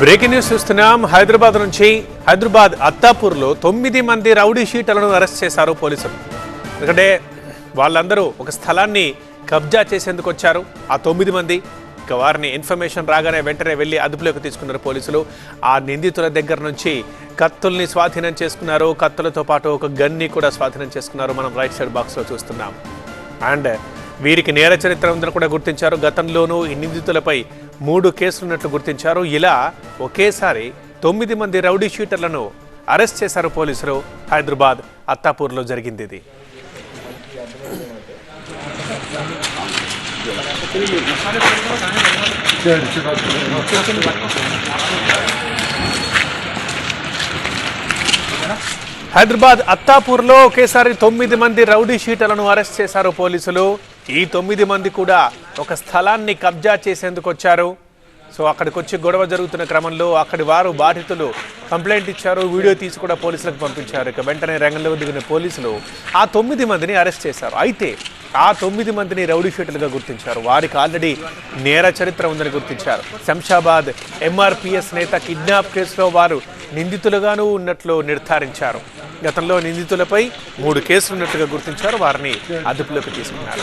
Breaking news చూస్తున్నాం. హైదరాబాద్ నుంచి హైదరాబాద్ అత్తాపూర్లో తొమ్మిది మంది రౌడీ షీటర్లను అరెస్ట్ చేశారు పోలీసులు. ఎందుకంటే వాళ్ళందరూ ఒక స్థలాన్ని కబ్జా చేసేందుకు వచ్చారు. ఆ తొమ్మిది మంది ఇక వారిని ఇన్ఫర్మేషన్ రాగానే వెంటనే వెళ్ళి అదుపులోకి తీసుకున్నారు పోలీసులు. ఆ నిందితుల దగ్గర నుంచి కత్తుల్ని స్వాధీనం చేసుకున్నారు. కత్తులతో పాటు ఒక గన్ని కూడా స్వాధీనం చేసుకున్నారు. మనం రైట్ సైడ్ బాక్స్లో చూస్తున్నాం. అండ్ వీరికి నేర చరిత్ర ఉందని కూడా గుర్తించారు. గతంలోనూ ఈ నిందితులపై మూడు కేసులు ఉన్నట్లు గుర్తించారు. ఇలా ఒకేసారి తొమ్మిది మంది రౌడీ షీటర్లను అరెస్ట్ చేశారు పోలీసులు. హైదరాబాద్ అత్తాపూర్లో జరిగింది ఇది. హైదరాబాద్ అత్తాపూర్లో ఒకేసారి తొమ్మిది మంది రౌడీ షీటర్లను అరెస్ట్ చేశారు పోలీసులు. ఈ తొమ్మిది మంది కూడా ఒక స్థలాన్ని కబ్జా చేసేందుకు వచ్చారు. సో అక్కడికి వచ్చి గొడవ జరుగుతున్న క్రమంలో అక్కడి వారు బాధితులు కంప్లైంట్ ఇచ్చారు. వీడియో తీసి కూడా పోలీసులకు పంపించారు. ఇక వెంటనే రంగంలో దిగిన పోలీసులు ఆ తొమ్మిది మందిని అరెస్ట్ చేశారు. అయితే ఆ తొమ్మిది మందిని రౌడీ షీటర్లుగా గుర్తించారు. వారికి ఆల్రెడీ నేర చరిత్ర ఉందని గుర్తించారు. శంషాబాద్ ఎంఆర్పిఎస్ నేత కిడ్నాప్ కేసులో వారు నిందితులుగాను ఉన్నట్లు నిర్ధారించారు. గతంలో నిందితులపై మూడు కేసులు ఉన్నట్టుగా గుర్తించారు. వారిని అదుపులోకి తీసుకున్నారు.